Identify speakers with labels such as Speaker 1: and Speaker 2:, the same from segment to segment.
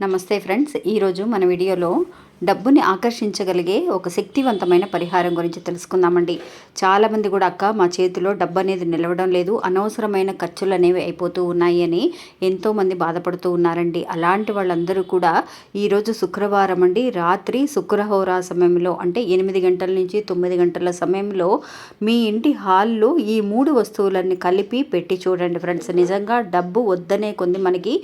Speaker 1: నమస్తే ఫ్రెండ్స్ ఈరోజు మన వీడియోలో డబ్బుని ఆకర్షించగలిగే ఒక శక్తివంతమైన పరిహారం గురించి తెలుసుకుందామండి. చాలామంది కూడా అక్క మా చేతిలో డబ్బు అనేది నిలవడం లేదు. అనవసరమైన ఖర్చులు అనేవి అయిపోతూ ఉన్నాయి అని ఎంతోమంది బాధపడుతూ ఉన్నారండి. అలాంటి వాళ్ళందరూ కూడా ఈరోజు శుక్రవారం అండి. రాత్రి శుక్రహోరా సమయంలో అంటే ఎనిమిది గంటల నుంచి తొమ్మిది గంటల సమయంలో మీ ఇంటి హాల్లో ఈ మూడు వస్తువులన్నీ కలిపి పెట్టి చూడండి ఫ్రెండ్స్. నిజంగా డబ్బు వద్దనే కొంది మనకి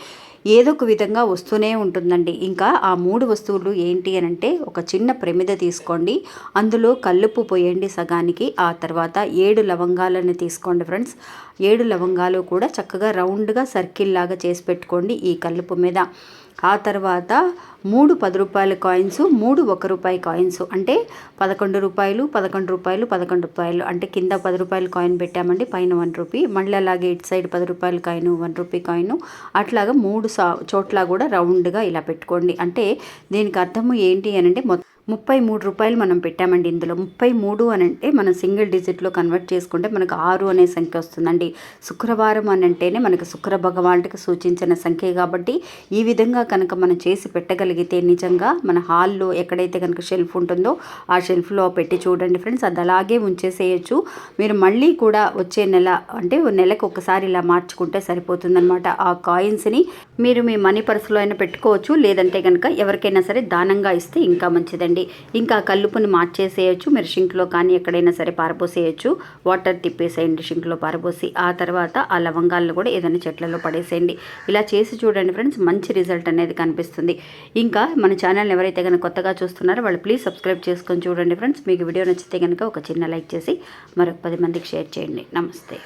Speaker 1: ఏదో ఒక విధంగా వస్తూనే ఉంటుందండి. ఇంకా ఆ మూడు వస్తువులు ఏంటి అని అంటే ఒక చిన్న ప్రమిద తీసుకోండి. అందులో కల్లుపు పోయండి సగానికి. ఆ తర్వాత ఏడు లవంగాలను తీసుకోండి ఫ్రెండ్స్. ఏడు లవంగాలు కూడా చక్కగా రౌండ్గా సర్కిల్ లాగా చేసి పెట్టుకోండి ఈ కల్లుపు మీద. ఆ తర్వాత మూడు పది రూపాయల కాయిన్స్ మూడు ఒక రూపాయి కాయిన్స్ అంటే పదకొండు రూపాయలు పదకొండు రూపాయలు పదకొండు రూపాయలు అంటే కింద పది రూపాయల కాయిన్ పెట్టామండి. పైన వన్ రూపీ మళ్ళీ అలాగే ఇటు సైడ్ పది రూపాయల కాయిన్ వన్ రూపీ కాయిన్ అట్లాగా మూడు సా చోట్ల కూడా రౌండ్గా ఇలా పెట్టుకోండి. అంటే దీనికి అర్థము ఏంటి అనంటే మొత్తం ముప్పై మూడు రూపాయలు మనం పెట్టామండి ఇందులో. ముప్పై మూడు అని అంటే మనం సింగిల్ డిజిట్లో కన్వర్ట్ చేసుకుంటే మనకు ఆరు అనే సంఖ్య వస్తుందండి. శుక్రవారం అని అంటేనే మనకు శుక్ర భగవానుడికి సూచించిన సంఖ్య కాబట్టి ఈ విధంగా కనుక మనం చేసి పెట్టగలిగితే నిజంగా మన హాల్లో ఎక్కడైతే కనుక షెల్ఫ్ ఉంటుందో ఆ షెల్ఫ్లో పెట్టి చూడండి ఫ్రెండ్స్. అది అలాగే ఉంచేసేయచ్చు. మీరు మళ్ళీ కూడా వచ్చే నెల అంటే నెలకు ఒకసారి ఇలా మార్చుకుంటే సరిపోతుందన్నమాట. ఆ కాయిన్స్ని మీరు మీ మనీ పర్సులో అయినా పెట్టుకోవచ్చు. లేదంటే కనుక ఎవరికైనా సరే దానంగా ఇస్తే ఇంకా మంచిదండి. చేయండి. ఇంకా కల్లుపుని మార్చేసేయచ్చు మీరు షింక్లో కానీ ఎక్కడైనా సరే పారబోసేయచ్చు. వాటర్ తిప్పేసేయండి షింక్లో పారబోసి ఆ తర్వాత ఆ లవంగాలను కూడా ఏదైనా చెట్లలో పడేసేయండి. ఇలా చేసి చూడండి ఫ్రెండ్స్ మంచి రిజల్ట్ అనేది కనిపిస్తుంది. ఇంకా మన ఛానల్ ఎవరైతే కనుక కొత్తగా చూస్తున్నారో వాళ్ళు ప్లీజ్ సబ్స్క్రైబ్ చేసుకొని చూడండి ఫ్రెండ్స్. మీకు వీడియో నచ్చితే కనుక ఒక చిన్న లైక్ చేసి మరొక పది మందికి షేర్ చేయండి. నమస్తే.